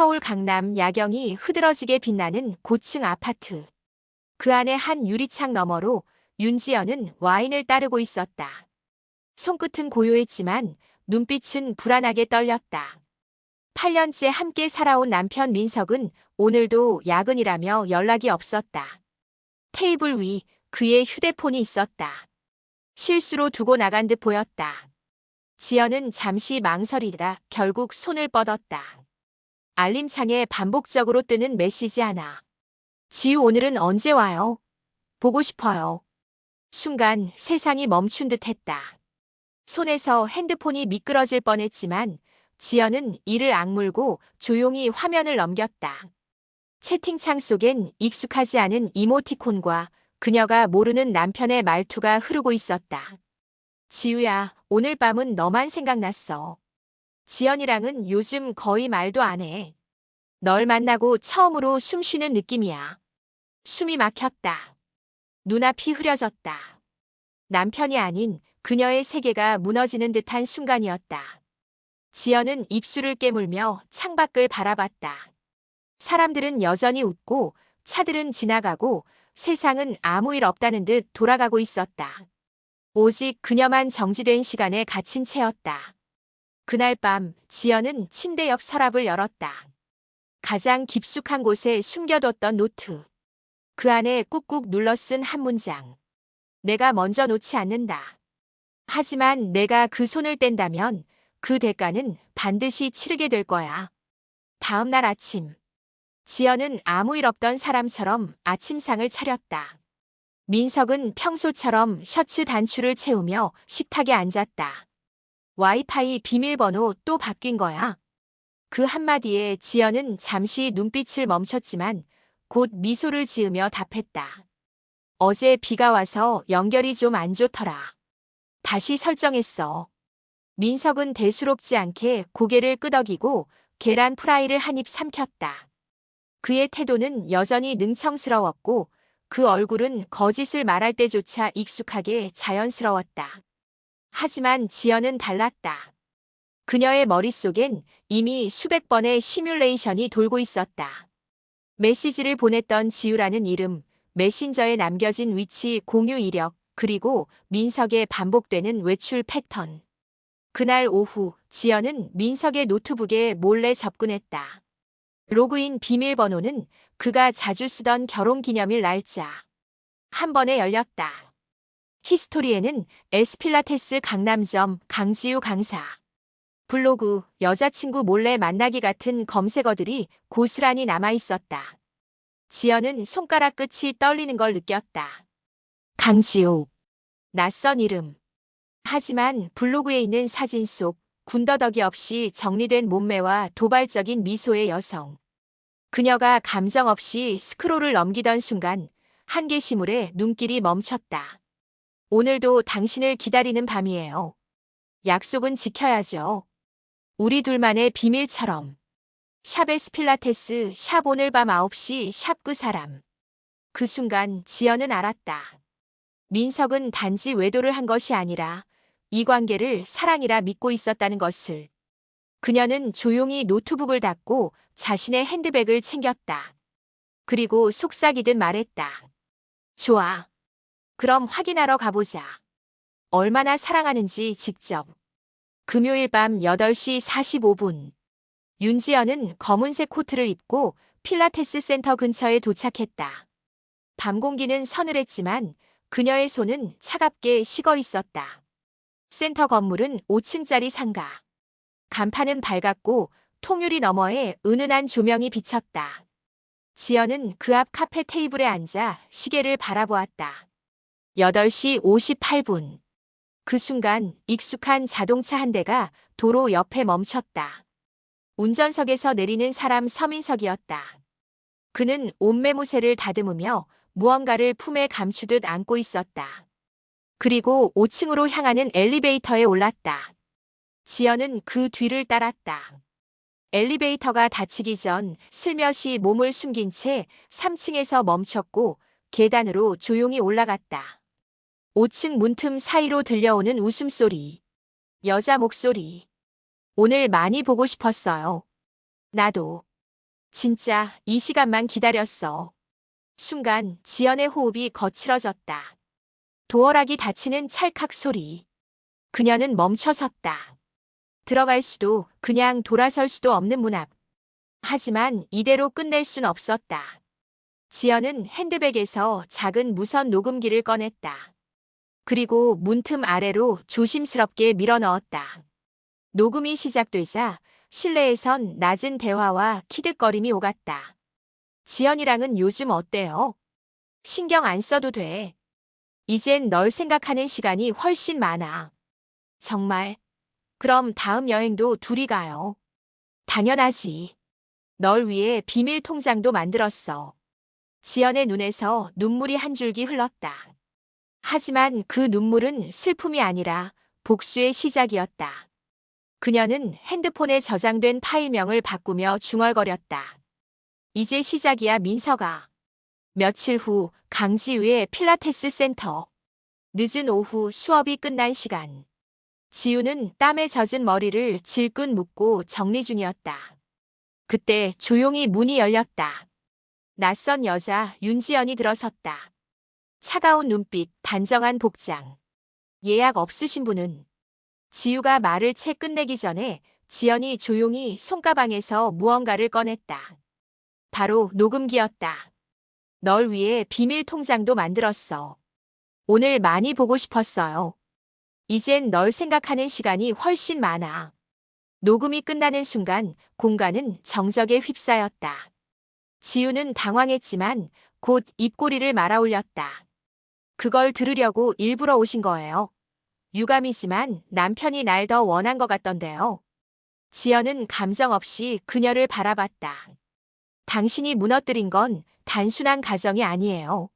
서울 강남 야경이 흐드러지게 빛나는 고층 아파트. 그 안에 한 유리창 너머로 윤지연은 와인을 따르고 있었다. 손끝은 고요했지만 눈빛은 불안하게 떨렸다. 8년째 함께 살아온 남편 민석은 오늘도 야근이라며 연락이 없었다. 테이블 위 그의 휴대폰이 있었다. 실수로 두고 나간 듯 보였다. 지연은 잠시 망설이다 결국 손을 뻗었다. 알림창에 반복적으로 뜨는 메시지 하나. 지우 오늘은 언제 와요? 보고 싶어요. 순간 세상이 멈춘 듯 했다. 손에서 핸드폰이 미끄러질 뻔했지만 지연은 이를 악물고 조용히 화면을 넘겼다. 채팅창 속엔 익숙하지 않은 이모티콘과 그녀가 모르는 남편의 말투가 흐르고 있었다. 지우야, 오늘 밤은 너만 생각났어. 지연이랑은 요즘 거의 말도 안 해. 널 만나고 처음으로 숨 쉬는 느낌이야. 숨이 막혔다. 눈앞이 흐려졌다. 남편이 아닌 그녀의 세계가 무너지는 듯한 순간이었다. 지연은 입술을 깨물며 창밖을 바라봤다. 사람들은 여전히 웃고 차들은 지나가고 세상은 아무 일 없다는 듯 돌아가고 있었다. 오직 그녀만 정지된 시간에 갇힌 채였다. 그날 밤 지연은 침대 옆 서랍을 열었다. 가장 깊숙한 곳에 숨겨뒀던 노트. 그 안에 꾹꾹 눌러 쓴 한 문장. 내가 먼저 놓지 않는다. 하지만 내가 그 손을 뗀다면 그 대가는 반드시 치르게 될 거야. 다음 날 아침. 지연은 아무 일 없던 사람처럼 아침상을 차렸다. 민석은 평소처럼 셔츠 단추를 채우며 식탁에 앉았다. 와이파이 비밀번호 또 바뀐 거야. 그 한마디에 지연은 잠시 눈빛을 멈췄지만 곧 미소를 지으며 답했다. 어제 비가 와서 연결이 좀 안 좋더라. 다시 설정했어. 민석은 대수롭지 않게 고개를 끄덕이고 계란 프라이를 한 입 삼켰다. 그의 태도는 여전히 능청스러웠고 그 얼굴은 거짓을 말할 때조차 익숙하게 자연스러웠다. 하지만 지연은 달랐다. 그녀의 머릿속엔 이미 수백 번의 시뮬레이션이 돌고 있었다. 메시지를 보냈던 지우라는 이름, 메신저에 남겨진 위치 공유 이력, 그리고 민석의 반복되는 외출 패턴. 그날 오후 지연은 민석의 노트북에 몰래 접근했다. 로그인 비밀번호는 그가 자주 쓰던 결혼기념일 날짜. 한 번에 열렸다. 히스토리에는 에스필라테스 강남점 강지우 강사. 블로그 여자친구 몰래 만나기 같은 검색어들이 고스란히 남아 있었다. 지연은 손가락 끝이 떨리는 걸 느꼈다. 강지우. 낯선 이름. 하지만 블로그에 있는 사진 속 군더더기 없이 정리된 몸매와 도발적인 미소의 여성. 그녀가 감정 없이 스크롤을 넘기던 순간 한 게시물에 눈길이 멈췄다. 오늘도 당신을 기다리는 밤이에요. 약속은 지켜야죠. 우리 둘만의 비밀처럼. 샵의 스필라테스 샵 오늘 밤 9시 샵 그 사람. 그 순간 지연은 알았다. 민석은 단지 외도를 한 것이 아니라 이 관계를 사랑이라 믿고 있었다는 것을. 그녀는 조용히 노트북을 닫고 자신의 핸드백을 챙겼다. 그리고 속삭이듯 말했다. 좋아. 그럼 확인하러 가보자. 얼마나 사랑하는지 직접. 금요일 밤 8시 45분. 윤지연은 검은색 코트를 입고 필라테스 센터 근처에 도착했다. 밤 공기는 서늘했지만 그녀의 손은 차갑게 식어 있었다. 센터 건물은 5층짜리 상가. 간판은 밝았고 통유리 너머에 은은한 조명이 비쳤다. 지연은 그 앞 카페 테이블에 앉아 시계를 바라보았다. 8시 58분. 그 순간 익숙한 자동차 한 대가 도로 옆에 멈췄다. 운전석에서 내리는 사람 서민석이었다. 그는 옷매무새를 다듬으며 무언가를 품에 감추듯 안고 있었다. 그리고 5층으로 향하는 엘리베이터에 올랐다. 지연은 그 뒤를 따랐다. 엘리베이터가 닫히기 전 슬며시 몸을 숨긴 채 3층에서 멈췄고 계단으로 조용히 올라갔다. 5층 문틈 사이로 들려오는 웃음소리. 여자 목소리. 오늘 많이 보고 싶었어요. 나도. 진짜 이 시간만 기다렸어. 순간 지연의 호흡이 거칠어졌다. 도어락이 닫히는 찰칵 소리. 그녀는 멈춰섰다. 들어갈 수도 그냥 돌아설 수도 없는 문 앞. 하지만 이대로 끝낼 순 없었다. 지연은 핸드백에서 작은 무선 녹음기를 꺼냈다. 그리고 문틈 아래로 조심스럽게 밀어 넣었다. 녹음이 시작되자 실내에선 낮은 대화와 키득거림이 오갔다. 지연이랑은 요즘 어때요? 신경 안 써도 돼. 이젠 널 생각하는 시간이 훨씬 많아. 정말. 그럼 다음 여행도 둘이 가요. 당연하지. 널 위해 비밀 통장도 만들었어. 지연의 눈에서 눈물이 한 줄기 흘렀다. 하지만 그 눈물은 슬픔이 아니라 복수의 시작이었다. 그녀는 핸드폰에 저장된 파일명을 바꾸며 중얼거렸다. 이제 시작이야 민서가. 며칠 후 강지우의 필라테스 센터. 늦은 오후 수업이 끝난 시간. 지우는 땀에 젖은 머리를 질끈 묶고 정리 중이었다. 그때 조용히 문이 열렸다. 낯선 여자 윤지연이 들어섰다. 차가운 눈빛, 단정한 복장. 예약 없으신 분은 지우가 말을 채 끝내기 전에 지연이 조용히 손가방에서 무언가를 꺼냈다. 바로 녹음기였다. 널 위해 비밀 통장도 만들었어. 오늘 많이 보고 싶었어요. 이젠 널 생각하는 시간이 훨씬 많아. 녹음이 끝나는 순간 공간은 정적에 휩싸였다. 지우는 당황했지만 곧 입꼬리를 말아 올렸다. 그걸 들으려고 일부러 오신 거예요. 유감이지만 남편이 날 더 원한 것 같던데요. 지연은 감정 없이 그녀를 바라봤다. 당신이 무너뜨린 건 단순한 가정이 아니에요.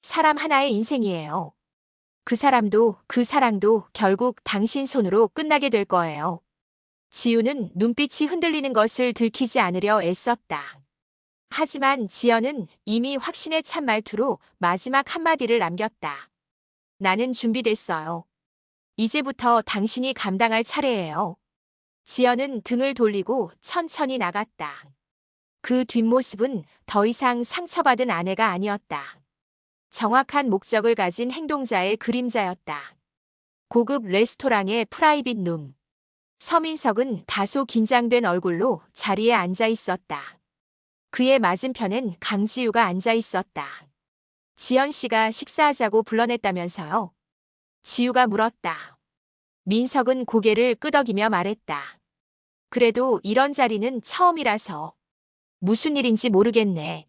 사람 하나의 인생이에요. 그 사람도 그 사랑도 결국 당신 손으로 끝나게 될 거예요. 지우는 눈빛이 흔들리는 것을 들키지 않으려 애썼다. 하지만 지연은 이미 확신에 찬 말투로 마지막 한마디를 남겼다. 나는 준비됐어요. 이제부터 당신이 감당할 차례예요. 지연은 등을 돌리고 천천히 나갔다. 그 뒷모습은 더 이상 상처받은 아내가 아니었다. 정확한 목적을 가진 행동자의 그림자였다. 고급 레스토랑의 프라이빗 룸. 서민석은 다소 긴장된 얼굴로 자리에 앉아 있었다. 그의 맞은편엔 강지우가 앉아 있었다. 지연 씨가 식사하자고 불러냈다면서요? 지우가 물었다. 민석은 고개를 끄덕이며 말했다. 그래도 이런 자리는 처음이라서 무슨 일인지 모르겠네.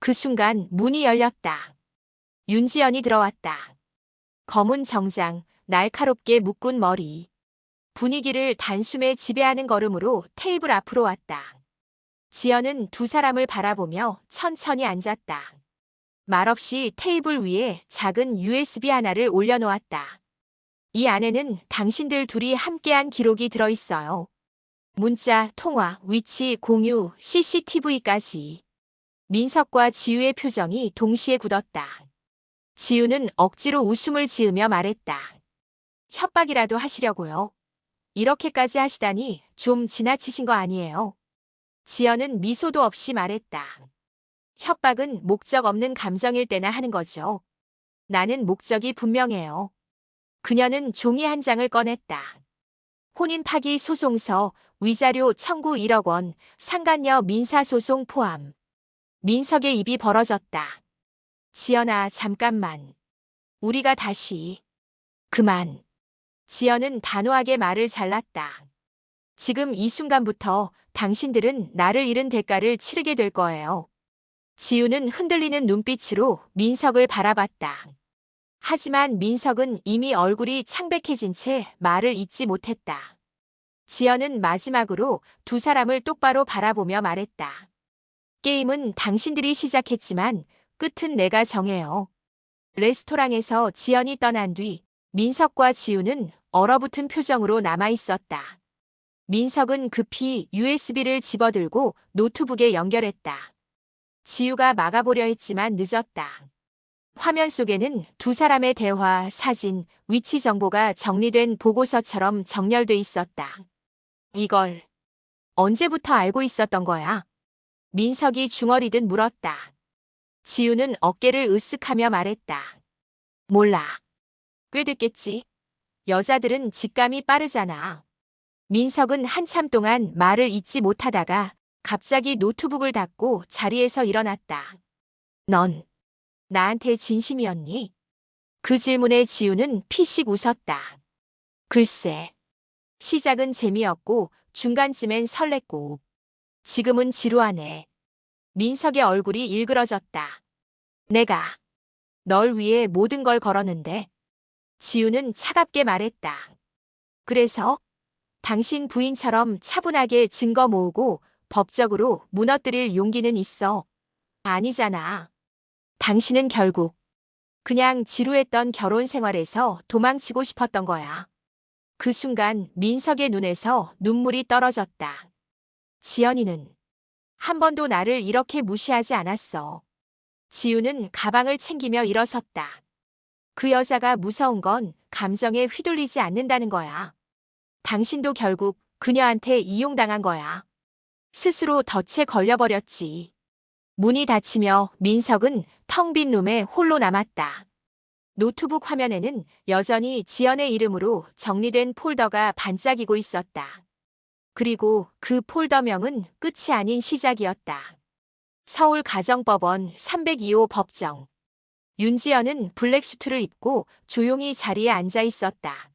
그 순간 문이 열렸다. 윤지연이 들어왔다. 검은 정장, 날카롭게 묶은 머리. 분위기를 단숨에 지배하는 걸음으로 테이블 앞으로 왔다. 지연은 두 사람을 바라보며 천천히 앉았다. 말없이 테이블 위에 작은 USB 하나를 올려놓았다. 이 안에는 당신들 둘이 함께한 기록이 들어있어요. 문자, 통화, 위치, 공유, CCTV까지. 민석과 지우의 표정이 동시에 굳었다. 지우는 억지로 웃음을 지으며 말했다. 협박이라도 하시려고요. 이렇게까지 하시다니 좀 지나치신 거 아니에요. 지연은 미소도 없이 말했다. 협박은 목적 없는 감정일 때나 하는 거죠. 나는 목적이 분명해요. 그녀는 종이 한 장을 꺼냈다. 혼인 파기 소송서, 위자료 청구 1억 원, 상간녀 민사소송 포함. 민석의 입이 벌어졌다. 지연아, 잠깐만. 우리가 다시. 그만. 지연은 단호하게 말을 잘랐다. 지금 이 순간부터 당신들은 나를 잃은 대가를 치르게 될 거예요. 지우는 흔들리는 눈빛으로 민석을 바라봤다. 하지만 민석은 이미 얼굴이 창백해진 채 말을 잇지 못했다. 지연은 마지막으로 두 사람을 똑바로 바라보며 말했다. 게임은 당신들이 시작했지만 끝은 내가 정해요. 레스토랑에서 지연이 떠난 뒤 민석과 지우는 얼어붙은 표정으로 남아 있었다. 민석은 급히 USB를 집어들고 노트북에 연결했다. 지우가 막아보려 했지만 늦었다. 화면 속에는 두 사람의 대화, 사진, 위치 정보가 정리된 보고서처럼 정렬돼 있었다. 이걸 언제부터 알고 있었던 거야? 민석이 중얼이듯 물었다. 지우는 어깨를 으쓱하며 말했다. 몰라. 꽤 됐겠지. 여자들은 직감이 빠르잖아. 민석은 한참 동안 말을 잇지 못하다가 갑자기 노트북을 닫고 자리에서 일어났다. 넌 나한테 진심이었니? 그 질문에 지우는 피식 웃었다. 글쎄. 시작은 재미였고 중간쯤엔 설렜고 지금은 지루하네. 민석의 얼굴이 일그러졌다. 내가 널 위해 모든 걸 걸었는데 지우는 차갑게 말했다. 그래서 당신 부인처럼 차분하게 증거 모으고 법적으로 무너뜨릴 용기는 있어. 아니잖아. 당신은 결국 그냥 지루했던 결혼 생활에서 도망치고 싶었던 거야. 그 순간 민석의 눈에서 눈물이 떨어졌다. 지연이는 한 번도 나를 이렇게 무시하지 않았어. 지우는 가방을 챙기며 일어섰다. 그 여자가 무서운 건 감정에 휘둘리지 않는다는 거야. 당신도 결국 그녀한테 이용당한 거야. 스스로 덫에 걸려버렸지. 문이 닫히며 민석은 텅 빈 룸에 홀로 남았다. 노트북 화면에는 여전히 지연의 이름으로 정리된 폴더가 반짝이고 있었다. 그리고 그 폴더명은 끝이 아닌 시작이었다. 서울가정법원 302호 법정. 윤지연은 블랙수트를 입고 조용히 자리에 앉아 있었다.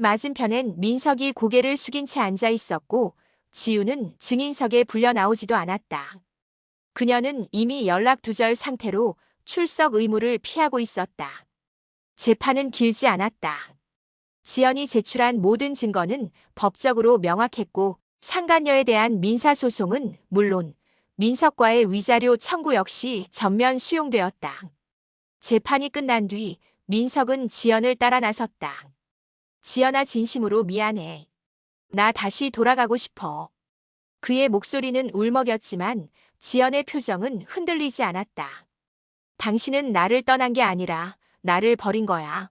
맞은편엔 민석이 고개를 숙인 채 앉아 있었고 지우는 증인석에 불려 나오지도 않았다. 그녀는 이미 연락 두절 상태로 출석 의무를 피하고 있었다. 재판은 길지 않았다. 지연이 제출한 모든 증거는 법적으로 명확했고 상간녀에 대한 민사소송은 물론 민석과의 위자료 청구 역시 전면 수용되었다. 재판이 끝난 뒤 민석은 지연을 따라 나섰다. 지연아 진심으로 미안해. 나 다시 돌아가고 싶어. 그의 목소리는 울먹였지만 지연의 표정은 흔들리지 않았다. 당신은 나를 떠난 게 아니라 나를 버린 거야.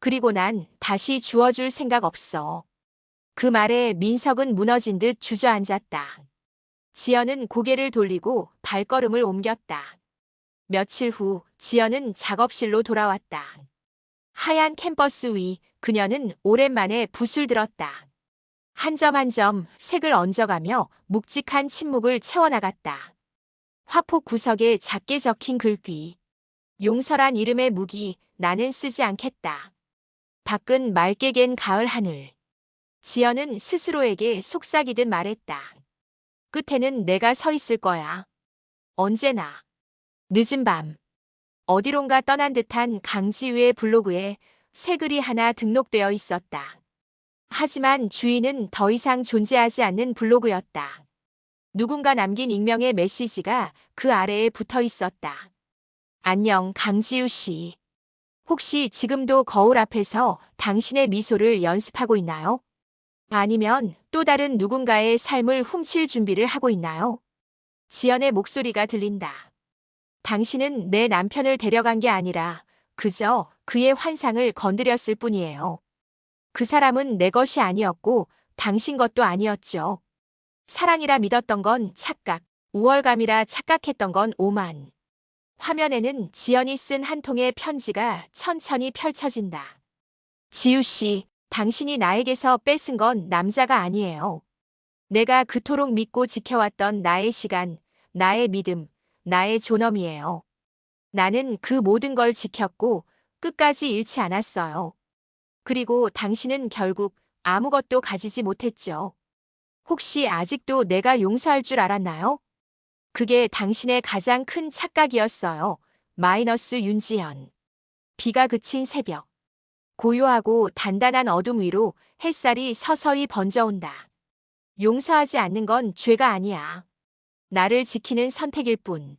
그리고 난 다시 주워줄 생각 없어. 그 말에 민석은 무너진 듯 주저앉았다. 지연은 고개를 돌리고 발걸음을 옮겼다. 며칠 후 지연은 작업실로 돌아왔다. 하얀 캠퍼스 위 그녀는 오랜만에 붓을 들었다. 한 점 한 점 색을 얹어가며 묵직한 침묵을 채워나갔다. 화폭 구석에 작게 적힌 글귀. 용설한 이름의 무기 나는 쓰지 않겠다. 밖은 맑게 갠 가을 하늘. 지연은 스스로에게 속삭이듯 말했다. 끝에는 내가 서 있을 거야. 언제나. 늦은 밤. 어디론가 떠난 듯한 강지우의 블로그에 새 글이 하나 등록되어 있었다. 하지만 주인은 더 이상 존재하지 않는 블로그였다. 누군가 남긴 익명의 메시지가 그 아래에 붙어 있었다. 안녕, 강지우 씨. 혹시 지금도 거울 앞에서 당신의 미소를 연습하고 있나요? 아니면 또 다른 누군가의 삶을 훔칠 준비를 하고 있나요? 지연의 목소리가 들린다. 당신은 내 남편을 데려간 게 아니라 그저 그의 환상을 건드렸을 뿐이에요. 그 사람은 내 것이 아니었고 당신 것도 아니었죠. 사랑이라 믿었던 건 착각, 우월감이라 착각했던 건 오만. 화면에는 지연이 쓴 한 통의 편지가 천천히 펼쳐진다. 지우 씨, 당신이 나에게서 뺏은 건 남자가 아니에요. 내가 그토록 믿고 지켜왔던 나의 시간, 나의 믿음, 나의 존엄이에요. 나는 그 모든 걸 지켰고 끝까지 잃지 않았어요. 그리고 당신은 결국 아무것도 가지지 못했죠. 혹시 아직도 내가 용서할 줄 알았나요? 그게 당신의 가장 큰 착각이었어요. 마이너스 윤지연. 비가 그친 새벽. 고요하고 단단한 어둠 위로 햇살이 서서히 번져온다. 용서하지 않는 건 죄가 아니야. 나를 지키는 선택일 뿐.